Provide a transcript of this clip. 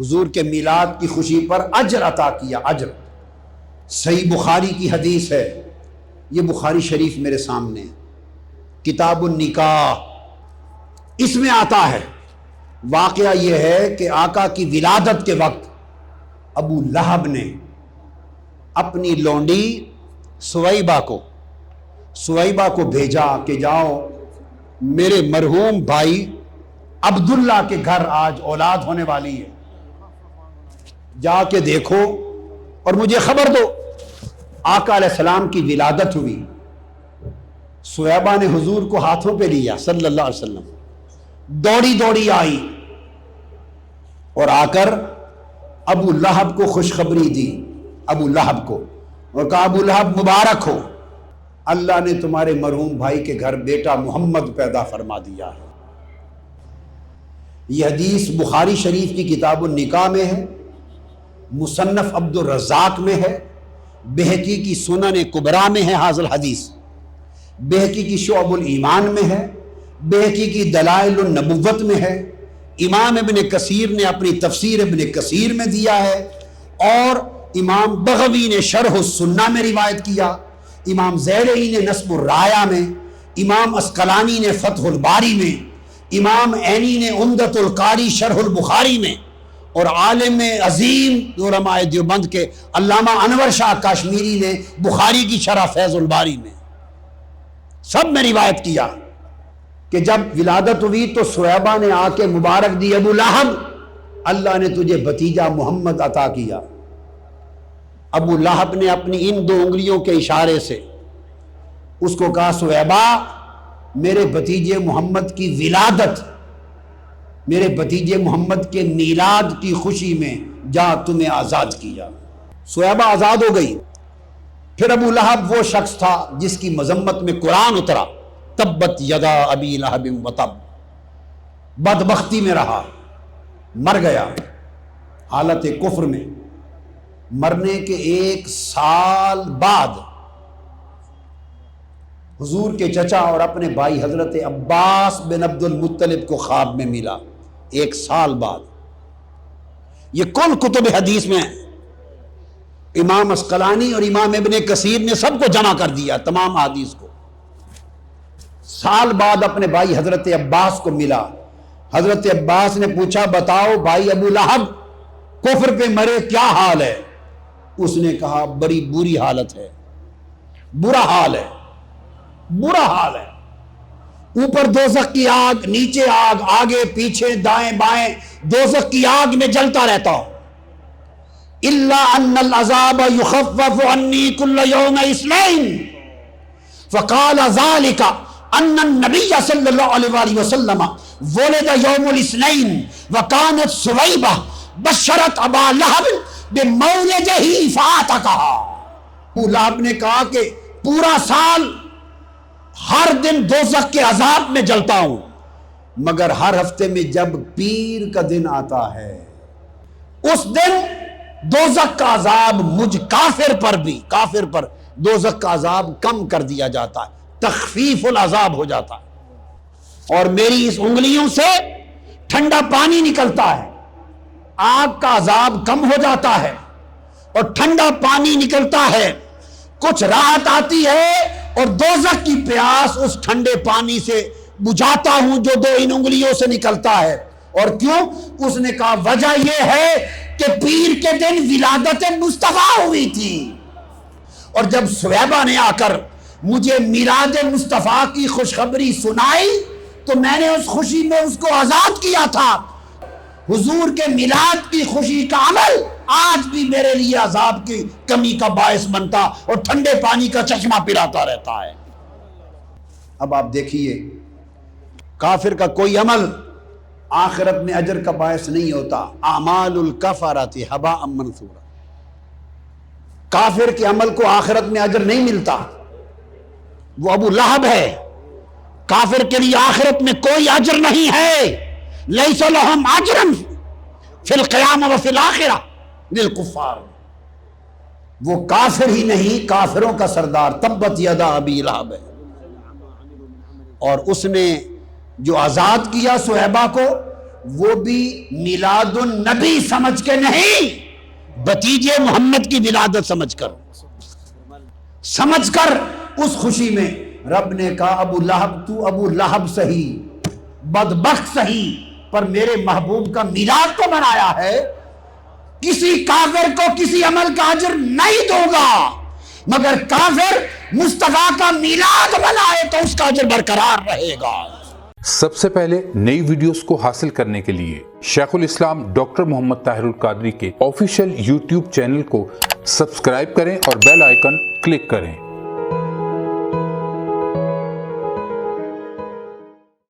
حضور کے میلاد کی خوشی پر اجر عطا کیا، اجر۔ صحیح بخاری کی حدیث ہے، یہ بخاری شریف میرے سامنے۔ کتاب النکاح، اس میں آتا ہے۔ واقعہ یہ ہے کہ آقا کی ولادت کے وقت ابو لہب نے اپنی لونڈی سویبہ کو سویبہ کو بھیجا کہ جاؤ، میرے مرحوم بھائی عبداللہ کے گھر آج اولاد ہونے والی ہے۔ جا کے دیکھو اور مجھے خبر دو۔ آقا علیہ السلام کی ولادت ہوئی۔ سویبہ نے حضور کو ہاتھوں پہ لیا صلی اللہ علیہ وسلم۔ دوڑی دوڑی آئی اور آ کر ابو لہب کو خوشخبری دی۔ ابو لہب کو۔ اور کہا، ابو لہب، مبارک ہو۔ اللہ نے تمہارے مرحوم بھائی کے گھر بیٹا محمد پیدا فرما دیا ہے۔ یہ حدیث بخاری شریف کی کتاب النکاح میں ہے۔ مصنف عبد الرزاق میں ہے بہکی کی سنن کبرا میں ہے حاضل حدیث بہکی کی شعب الایمان میں ہے بہکی کی دلائل النبوت میں ہے۔ امام ابن کثیر نے اپنی تفسیر ابن کثیر میں دیا ہے اور امام بغوی نے شرح السنہ میں روایت کیا۔ امام زیرعی نے نصب الرایا میں، امام اسکلانی نے فتح الباری میں، امام عینی نے عمدت القاری شرح البخاری میں۔ اور عالم عظیم علماء دیوبند کے علامہ انور شاہ کاشمیری نے بخاری کی شرح فیض الباری میں سب میں روایت کیا کہ جب ولادت ہوئی تو سویبہ نے آ کے مبارک دی ابو لہب، اللہ نے تجھے بتیجا محمد عطا کیا۔ ابو لہب نے اپنی ان دو انگلیوں کے اشارے سے اس کو کہا سویبہ میرے بتیجے محمد کی ولادت میرے بتیجے محمد کے میلاد کی خوشی میں جا تمہیں آزاد کیا۔ سویبہ آزاد ہو گئی۔ پھر ابو لہب وہ شخص تھا جس کی مذمت میں قرآن اترا۔ تبت یدا ابی لہب وطب بدبختی میں رہا۔ مر گیا۔ حالت کفر میں۔ مرنے کے ایک سال بعد حضور کے چچا اور اپنے بھائی حضرت عباس بن عبد المطلب کو خواب میں ملا۔ ایک سال بعد۔ یہ کل کتب حدیث میں امام اسقلانی اور امام ابن کثیر نے سب کو جمع کر دیا، تمام حدیث کو۔ سال بعد اپنے بھائی حضرت عباس کو ملا۔ حضرت عباس نے پوچھا، بتاؤ بھائی ابو لہب، کفر پہ مرے کیا حال ہے؟ اس نے کہا، بڑی بری حالت ہے۔ برا حال ہے۔ برا حال ہے۔ اوپر دوزخ کی آگ، نیچے آگ، آگے، پیچھے، دائیں بائیں، دوزخ کی آگ میں جلتا رہتا ہوں۔ اللہ ان العذاب يخفف عني كل يوم اثنين فقال ذلك ان النبي صلى الله عليه وآله وسلم ولد يوم الاثنين وكانت سويبة بشرت ابا لهب بمولده فاتقها ابو لہب نے کہا کہ پورا سال ہر دن دوزخ کے عذاب میں جلتا ہوں۔ مگر ہر ہفتے میں جب پیر کا دن آتا ہے، اس دن دوزخ کا عذاب مجھ کافر پر بھی، کافر پر دوزخ کا عذاب کم کر دیا جاتا ہے، تخفیف العذاب ہو جاتا ہے۔ اور میری اس انگلیوں سے ٹھنڈا پانی نکلتا ہے، آگ کا عذاب کم ہو جاتا ہے اور ٹھنڈا پانی نکلتا ہے۔ کچھ راحت آتی ہے اور دوزخ کی پیاس اس ٹھنڈے پانی سے بجھاتا ہوں جو دو ان انگلیوں سے نکلتا ہے۔ اور کیوں؟ اس نے کہا، وجہ یہ ہے کہ پیر کے دن ولادت مصطفیٰ ہوئی تھی۔ اور جب سویبہ نے آ کر مجھے میلاد مصطفیٰ کی خوشخبری سنائی، تو میں نے اس خوشی میں اس کو آزاد کیا تھا۔ حضور کے میلاد کی خوشی کا عمل آج بھی میرے لیے عذاب کی کمی کا باعث بنتا اور ٹھنڈے پانی کا چشمہ پلاتا رہتا ہے۔ اب آپ دیکھیے، کافر کا کوئی عمل آخرت میں اجر کا باعث نہیں ہوتا۔ اعمال الکفرات حبا منصورا کافر کے عمل کو آخرت میں اجر نہیں ملتا۔ وہ ابو لہب ہے۔ کافر کے لیے آخرت میں کوئی اجر نہیں ہے۔ لیس لہم اجرن فی القیام و فی الاخرہ۔ للکفار وہ کافر ہی نہیں، کافروں کا سردار تبت یدا ابی لہب ہے۔ اور اس نے جو آزاد کیا سہیبہ کو، وہ بھی میلاد النبی سمجھ کے نہیں، بتیجے محمد کی ولادت سمجھ کر۔ سمجھ کر اس خوشی میں رب نے کہا، ابو لہب تو ابو لہب سہی بدبخت سہی پر میرے محبوب کا میلاد تو منایا ہے۔ کسی کافر کو کسی عمل کا اجر نہیں دوں گا، مگر کافر مصطفیٰ کا میلاد منائے تو اس کا اجر برقرار رہے گا۔ سب سے پہلے نئی ویڈیوز کو حاصل کرنے کے لیے شیخ الاسلام ڈاکٹر محمد طاہر القادری کے آفیشیل یوٹیوب چینل کو سبسکرائب کریں اور بیل آئیکن کلک کریں۔